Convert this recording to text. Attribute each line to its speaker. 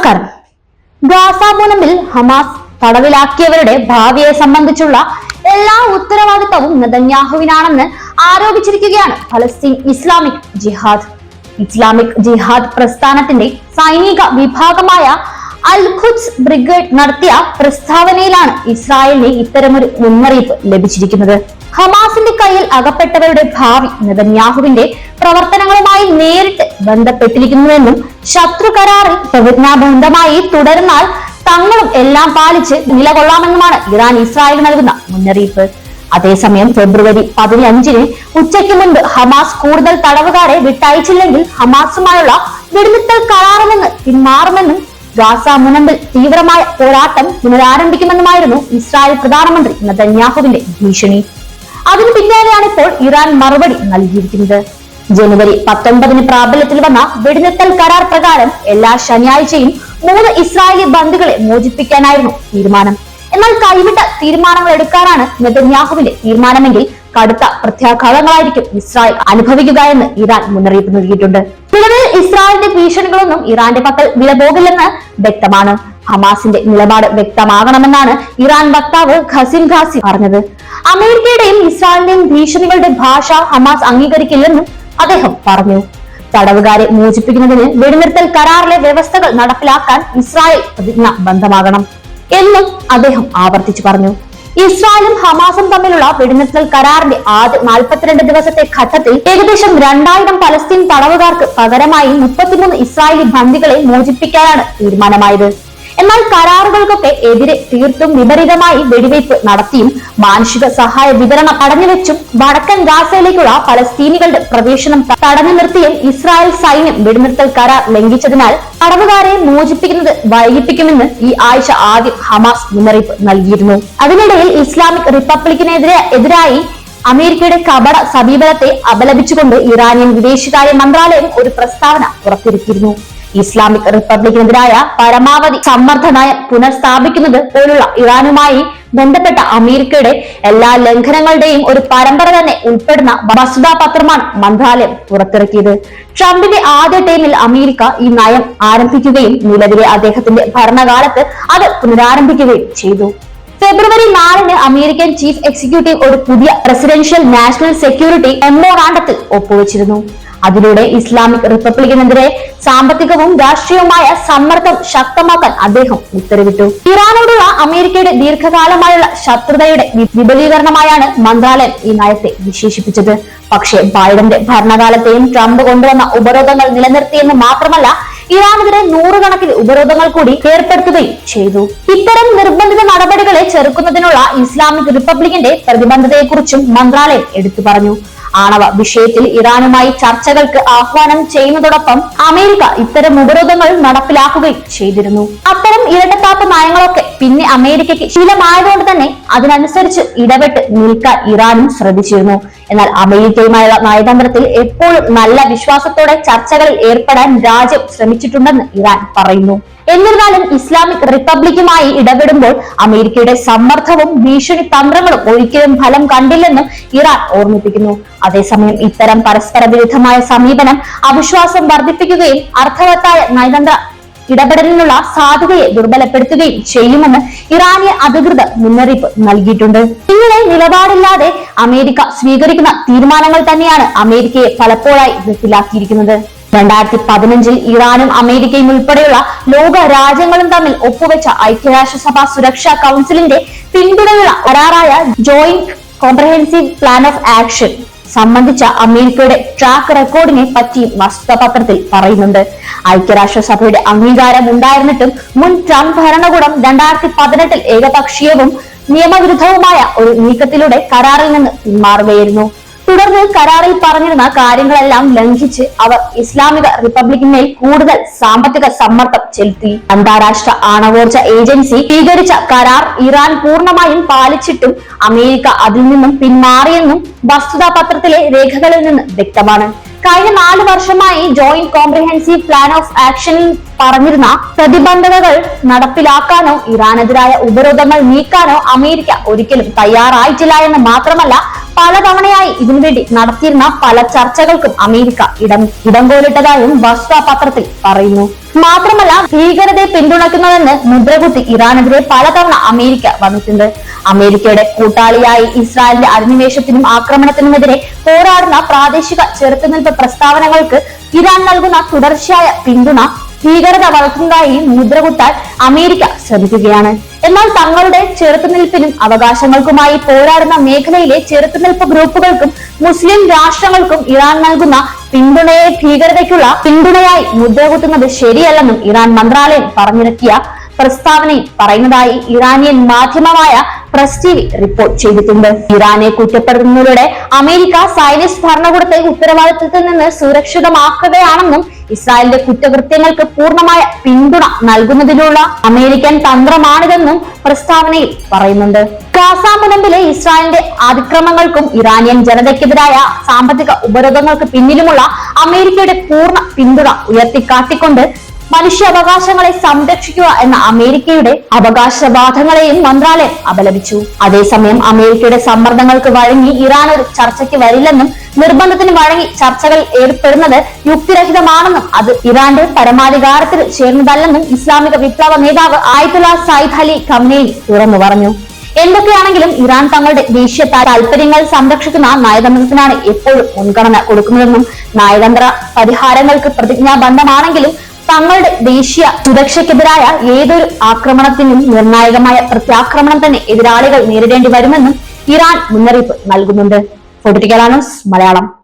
Speaker 1: നമസ്കാരം Gaza മുനമ്പിൽ Hamas തടവിലാക്കിയവരുടെ ഭാവിയെ സംബന്ധിച്ചുള്ള എല്ലാ ഉത്തരവാദിത്തവും നെതന്യാഹുവിനാണെന്ന് ആരോപിച്ചിരിക്കുകയാണ് ഫലസ്തീൻ ഇസ്ലാമിക് ജിഹാദ്. ഇസ്ലാമിക് ജിഹാദ് പ്രസ്ഥാനത്തിന്റെ സൈനിക വിഭാഗമായ അൽ ഖുദ്സ് ബ്രിഗേഡ് നടത്തിയ പ്രസ്താവനയിലാണ് ഇസ്രായേലിന് ഇത്തരമൊരു മുന്നറിയിപ്പ് ലഭിച്ചിരിക്കുന്നത്. ഹമാസിന്റെ കയ്യിൽ അകപ്പെട്ടവരുടെ ഭാവി നെതന്യാഹുവിന്റെ പ്രവർത്തനങ്ങളുമായി നേരിട്ട് ബന്ധപ്പെട്ടിരിക്കുന്നുവെന്നും ശത്രു കരാറിൽ പ്രതിജ്ഞാബന്ധമായി തുടർന്നാൽ തങ്ങളും എല്ലാം പാലിച്ച് നിലകൊള്ളാമെന്നുമാണ് ഇറാൻ ഇസ്രായേൽ നൽകുന്ന മുന്നറിയിപ്പ്. അതേസമയം ഫെബ്രുവരി പതിനഞ്ചിന് ഉച്ചയ്ക്ക് മുൻപ് ഹമാസ് കൂടുതൽ തടവുകാരെ വിട്ടയച്ചില്ലെങ്കിൽ ഹമാസുമായുള്ള വെടിനിർത്തൽ കരാറിൽ നിന്ന് പിന്മാറുമെന്നും ഗാസ മുനമ്പിൽ തീവ്രമായ പോരാട്ടം പുനരാരംഭിക്കുമെന്നുമായിരുന്നു ഇസ്രായേൽ പ്രധാനമന്ത്രി നെതന്യാഹുവിന്റെ ഭീഷണി. അതിനു പിന്നാലെയാണ് ഇപ്പോൾ ഇറാൻ മറുപടി നൽകിയിരിക്കുന്നത്. ജനുവരി പത്തൊൻപതിന് പ്രാബല്യത്തിൽ വന്ന വെടിനിർത്തൽ കരാർ പ്രകാരം എല്ലാ ശനിയാഴ്ചയും മൂന്ന് ഇസ്രായേലി ബന്ധുക്കളെ മോചിപ്പിക്കാനായിരുന്നു തീരുമാനം. എന്നാൽ കൈവിട്ട തീരുമാനങ്ങൾ എടുക്കാനാണ് നെതന്യാഹുവിന്റെ തീരുമാനമെങ്കിൽ കടുത്ത പ്രത്യാഘാതങ്ങളായിരിക്കും ഇസ്രായേൽ അനുഭവിക്കുക എന്ന് ഇറാൻ മുന്നറിയിപ്പ് നൽകിയിട്ടുണ്ട്. നിലവിൽ ഇസ്രായേലിന്റെ ഭീഷണികളൊന്നും ഇറാന്റെ പക്കൽ വിലപോകില്ലെന്ന് വ്യക്തമാണ്. ഹമാസിന്റെ നിലപാട് വ്യക്തമാകണമെന്നാണ് ഇറാൻ വക്താവ് ഖസിം ഖാസി പറഞ്ഞത്. അമേരിക്കയുടെയും ഇസ്രായേലിന്റെയും ഭീഷണികളുടെ ഭാഷ ഹമാസ് അംഗീകരിക്കില്ലെന്നും അദ്ദേഹം പറഞ്ഞു. തടവുകാരെ മോചിപ്പിക്കുന്നതിന് വെടിനിർത്തൽ കരാറിലെ വ്യവസ്ഥകൾ നടപ്പിലാക്കാൻ ഇസ്രായേൽ പ്രതിജ്ഞാബദ്ധമാകണം എന്നും അദ്ദേഹം ആവർത്തിച്ചു പറഞ്ഞു. ഇസ്രായേലും ഹമാസും തമ്മിലുള്ള വെടിനിർത്തൽ കരാറിന്റെ ആദ്യ നാൽപ്പത്തിരണ്ട് ദിവസത്തെ ഘട്ടത്തിൽ ഏകദേശം രണ്ടായിരം പലസ്തീൻ തടവുകാർക്ക് പകരമായി മുപ്പത്തിമൂന്ന് ഇസ്രായേലി ബന്ദികളെ മോചിപ്പിക്കാനാണ് തീരുമാനമായത്. എന്നാൽ കരാറുകൾക്കൊക്കെ എതിരെ തീർത്തും വിപരീതമായി വെടിവയ്പ് നടത്തിയും മാനുഷിക സഹായ വിതരണം തടഞ്ഞുവെച്ചും വടക്കൻ ഗാസയിലേക്കുള്ള പലസ്തീനികളുടെ പ്രവേശനം തടഞ്ഞു നിർത്തിയും ഇസ്രായേൽ സൈന്യം വെടിനിർത്തൽ കരാർ ലംഘിച്ചതിനാൽ തടവുകാരെ മോചിപ്പിക്കുന്നത് വൈകിപ്പിക്കുമെന്ന് ഈ ആഴ്ച ആദ്യം ഹമാസ് മുന്നറിയിപ്പ് നൽകിയിരുന്നു. അതിനിടയിൽ ഇസ്ലാമിക് റിപ്പബ്ലിക്കിനെതിരെ എതിരായി അമേരിക്കയുടെ കപട സമീപനത്തെ അപലപിച്ചുകൊണ്ട് ഇറാനിയൻ വിദേശകാര്യ മന്ത്രാലയം ഒരു പ്രസ്താവന പുറത്തിറക്കിയിരുന്നു ഇസ്ലാമിക് റിപ്പബ്ലിക്കിനെതിരായ പരമാവധി സമ്മർദ്ദ നയം പുനഃസ്ഥാപിക്കുന്നത് പോലുള്ള ഇറാനുമായി ബന്ധപ്പെട്ട അമേരിക്കയുടെ എല്ലാ ലംഘനങ്ങളുടെയും ഒരു പരമ്പര തന്നെ ഉൾപ്പെടുന്ന വസ്തുത പത്രമാണ് മന്ത്രാലയം പുറത്തിറക്കിയത്. ട്രംപിന്റെ ആദ്യ ടൈമിൽ അമേരിക്ക ഈ നയം ആരംഭിക്കുകയും നിലവിലെ അദ്ദേഹത്തിന്റെ ഭരണകാലത്ത് അത് പുനരാരംഭിക്കുകയും ചെയ്തു. ഫെബ്രുവരി നാലിന് അമേരിക്കൻ ചീഫ് എക്സിക്യൂട്ടീവ് ഒരു പുതിയ പ്രസിഡൻഷ്യൽ നാഷണൽ സെക്യൂരിറ്റി മെമ്മോറാണ്ടത്തിൽ ഒപ്പുവെച്ചിരുന്നു. അതിലൂടെ ഇസ്ലാമിക് റിപ്പബ്ലിക്കിനെതിരെ സാമ്പത്തികവും രാഷ്ട്രീയവുമായ സമ്മർദ്ദം ശക്തമാക്കാൻ അദ്ദേഹം ഉത്തരവിട്ടു. ഇറാനോടുള്ള അമേരിക്കയുടെ ദീർഘകാലമായുള്ള ശത്രുതയുടെ വിപുലീകരണമായാണ് മന്ത്രാലയം ഈ നയത്തെ വിശേഷിപ്പിച്ചത്. പക്ഷേ ബൈഡന്റെ ഭരണകാലത്തെയും ട്രംപ് കൊണ്ടുവന്ന ഉപരോധങ്ങൾ നിലനിർത്തിയെന്ന് മാത്രമല്ല ഇറാനെതിരെ നൂറുകണക്കിന് ഉപരോധങ്ങൾ കൂടി ഏർപ്പെടുത്തുകയും ചെയ്തു. ഇത്തരം നിർബന്ധിത നടപടികളെ ചെറുക്കുന്നതിനുള്ള ഇസ്ലാമിക് റിപ്പബ്ലിക്കിന്റെ പ്രതിബദ്ധതയെക്കുറിച്ചും മന്ത്രാലയം എടുത്തു പറഞ്ഞു. ആണവ വിഷയത്തിൽ ഇറാനുമായി ചർച്ചകൾക്ക് ആഹ്വാനം ചെയ്യുന്നതോടൊപ്പം അമേരിക്ക ഇത്തരം ഉപരോധങ്ങൾ നടപ്പിലാക്കുകയും ചെയ്തിരുന്നു. അത്തരം ഇരട്ടത്താപ്പ് നയങ്ങളൊക്കെ പിന്നെ അമേരിക്കയ്ക്ക് ശീലമായതുകൊണ്ട് തന്നെ അതിനനുസരിച്ച് ഇടപെട്ട് നിൽക്കാൻ ഇറാനും ശ്രദ്ധിച്ചിരുന്നു. എന്നാൽ അമേരിക്കയുമായുള്ള നയതന്ത്രത്തിൽ എപ്പോഴും നല്ല വിശ്വാസത്തോടെ ചർച്ചകളിൽ ഏർപ്പെടാൻ രാജ്യം ശ്രമിച്ചിട്ടുണ്ടെന്ന് ഇറാൻ പറയുന്നു. എന്നിരുന്നാലും ഇസ്ലാമിക് റിപ്പബ്ലിക്കുമായി ഇടപെടുമ്പോൾ അമേരിക്കയുടെ സമ്മർദ്ദവും ഭീഷണി തന്ത്രങ്ങളും ഒരിക്കലും ഫലം കണ്ടില്ലെന്നും ഇറാൻ ഓർമ്മിപ്പിക്കുന്നു. അതേസമയം ഇത്തരം പരസ്പര വിരുദ്ധമായ സമീപനം അവിശ്വാസം വർദ്ധിപ്പിക്കുകയും അർത്ഥവത്തായ നയതന്ത്ര ഇടപെടലിനുള്ള സാധ്യതയെ ദുർബലപ്പെടുത്തുകയും ചെയ്യുമെന്ന് ഇറാനിയ അധികൃതർ മുന്നറിയിപ്പ് നൽകിയിട്ടുണ്ട്. ഇങ്ങനെ നിലപാടില്ലാതെ അമേരിക്ക സ്വീകരിക്കുന്ന തീരുമാനങ്ങൾ തന്നെയാണ് അമേരിക്കയെ പലപ്പോഴായി വെട്ടിലാക്കിയിരിക്കുന്നത്. രണ്ടായിരത്തി പതിനഞ്ചിൽ ഇറാനും അമേരിക്കയും ഉൾപ്പെടെയുള്ള ലോക രാജ്യങ്ങളും തമ്മിൽ ഒപ്പുവെച്ച ഐക്യരാഷ്ട്രസഭ സുരക്ഷാ കൗൺസിലിന്റെ പിന്തുണയുള്ള കരാറായ joint comprehensive plan of action സംബന്ധിച്ച അമേരിക്കയുടെ ട്രാക്ക് റെക്കോർഡിനെ പറ്റി വസ്തുതപത്രത്തിൽ പറയുന്നുണ്ട്. ഐക്യരാഷ്ട്രസഭയുടെ അംഗീകാരം ഉണ്ടായിരുന്നിട്ടും മുൻ ട്രംപ് ഭരണകൂടം രണ്ടായിരത്തി പതിനെട്ടിൽ ഏകപക്ഷീയവും നിയമവിരുദ്ധവുമായ ഒരു നീക്കത്തിലൂടെ കരാറിൽ നിന്ന് പിന്മാറുകയായിരുന്നു. തുടർന്ന് കരാറിൽ പറഞ്ഞിരുന്ന കാര്യങ്ങളെല്ലാം ലംഘിച്ച് അവർ ഇസ്ലാമിക റിപ്പബ്ലിക്കിന്മേൽ കൂടുതൽ സാമ്പത്തിക സമ്മർദ്ദം ചെലുത്തി. അന്താരാഷ്ട്ര ആണവോർജ ഏജൻസി സ്വീകരിച്ച കരാർ ഇറാൻ പൂർണമായും പാലിച്ചിട്ടും അമേരിക്ക അതിൽ നിന്നും പിന്മാറിയെന്നും വസ്തുതാ പത്രത്തിലെ രേഖകളിൽ നിന്ന് വ്യക്തമാണ്. കഴിഞ്ഞ നാല് വർഷമായി ജോയിന്റ് കോംപ്രിഹെൻസീവ് പ്ലാൻ ഓഫ് ആക്ഷനിൽ പറഞ്ഞിരുന്ന പ്രതിബന്ധതകൾ നടപ്പിലാക്കാനോ ഇറാനെതിരായ ഉപരോധങ്ങൾ നീക്കാനോ അമേരിക്ക ഒരിക്കലും തയ്യാറായിട്ടില്ല എന്ന് മാത്രമല്ല പലതവണയായി ഇതിനുവേണ്ടി നടത്തിയിരുന്ന പല ചർച്ചകൾക്കും അമേരിക്ക ഇടം ഇടംകോലിട്ടതായും പത്രത്തിൽ പറയുന്നു. മാത്രമല്ല ഭീകരതയെ പിന്തുണയ്ക്കുന്നതെന്ന് മുദ്രകുത്തി ഇറാനെതിരെ പലതവണ അമേരിക്ക വന്നിട്ടുണ്ട്. അമേരിക്കയുടെ കൂട്ടാളിയായി ഇസ്രായേലിന്റെ അധിനിവേശത്തിനും ആക്രമണത്തിനുമെതിരെ പോരാടുന്ന പ്രാദേശിക ചെറുത്തുനിൽപ്പ് പ്രസ്താവനകൾക്ക് ഇറാൻ നൽകുന്ന തുടർച്ചയായ പിന്തുണ ഭീകരത വളർത്തുന്നതായി മുദ്ര കുത്താൻ അമേരിക്ക ശ്രമിക്കുകയാണ്. എന്നാൽ തങ്ങളുടെ ചെറുത്തുനിൽപ്പിനും അവകാശങ്ങൾക്കുമായി പോരാടുന്ന മേഖലയിലെ ചെറുത്തുനിൽപ്പ് ഗ്രൂപ്പുകൾക്കും മുസ്ലിം രാഷ്ട്രങ്ങൾക്കും ഇറാൻ നൽകുന്ന പിന്തുണയെ ഭീകരതയ്ക്കുള്ള പിന്തുണയായി മുദ്രകുത്തുന്നത് ശരിയല്ലെന്നും ഇറാൻ മന്ത്രാലയം പറഞ്ഞിറക്കിയ പ്രസ്താവനയിൽ പറയുന്നതായി ഇറാനിയൻ മാധ്യമമായ പ്രസ് ടി വി റിപ്പോർട്ട് ചെയ്തിട്ടുണ്ട്. ഇറാനെ കുറ്റപ്പെടുത്തുന്നതിലൂടെ അമേരിക്ക സൈനിസ് ഭരണകൂടത്തെ ഉത്തരവാദിത്തത്തിൽ നിന്ന് സുരക്ഷിതമാക്കുകയാണെന്നും ഇസ്രായേലിന്റെ കുറ്റകൃത്യങ്ങൾക്ക് പൂർണമായ പിന്തുണ നൽകുന്നതിനുള്ള അമേരിക്കൻ തന്ത്രമാണിതെന്നും പ്രസ്താവനയിൽ പറയുന്നുണ്ട്. ഗാസ മുനമ്പിലെ ഇസ്രായേലിന്റെ അതിക്രമങ്ങൾക്കും ഇറാനിയൻ ജനതയ്ക്കെതിരായ സാമ്പത്തിക ഉപരോധങ്ങൾക്ക് പിന്നിലുമുള്ള അമേരിക്കയുടെ പൂർണ പിന്തുണ ഉയർത്തിക്കാട്ടിക്കൊണ്ട് മനുഷ്യാവകാശങ്ങളെ സംരക്ഷിക്കുക എന്ന അമേരിക്കയുടെ അവകാശവാദങ്ങളെയും മന്ത്രാലയം അപലപിച്ചു. അതേസമയം അമേരിക്കയുടെ സമ്മർദ്ദങ്ങൾക്ക് വഴങ്ങി ഇറാൻ ഒരു ചർച്ചയ്ക്ക് വരില്ലെന്നും നിർബന്ധത്തിന് വഴങ്ങി ചർച്ചകൾ ഏർപ്പെടുന്നത് യുക്തിരഹിതമാണെന്നും അത് ഇറാന്റെ പരമാധികാരത്തിൽ ചേർന്നതല്ലെന്നും ഇസ്ലാമിക വിപ്ലവ നേതാവ് ആയത്തുള്ള സായിദ് അലി ഖമനേനി തുറന്നു പറഞ്ഞു. എന്തൊക്കെയാണെങ്കിലും ഇറാൻ തങ്ങളുടെ ദേശീയ താല്പര്യങ്ങൾ സംരക്ഷിക്കുന്ന നയതന്ത്രത്തിനാണ് എപ്പോഴും മുൻഗണന കൊടുക്കുന്നതെന്നും നയതന്ത്ര പരിഹാരങ്ങൾക്ക് പ്രതിജ്ഞാബദ്ധമാണെങ്കിലും തങ്ങളുടെ ദേശീയ സുരക്ഷയ്ക്കെതിരായ ഏതൊരു ആക്രമണത്തിനും നിർണായകമായ പ്രത്യാക്രമണം തന്നെ എതിരാളികൾ നേരിടേണ്ടി വരുമെന്നും ഇറാൻ മുന്നറിയിപ്പ് നൽകുന്നുണ്ട്. പൊളിറ്റിക്കൽ മലയാളം.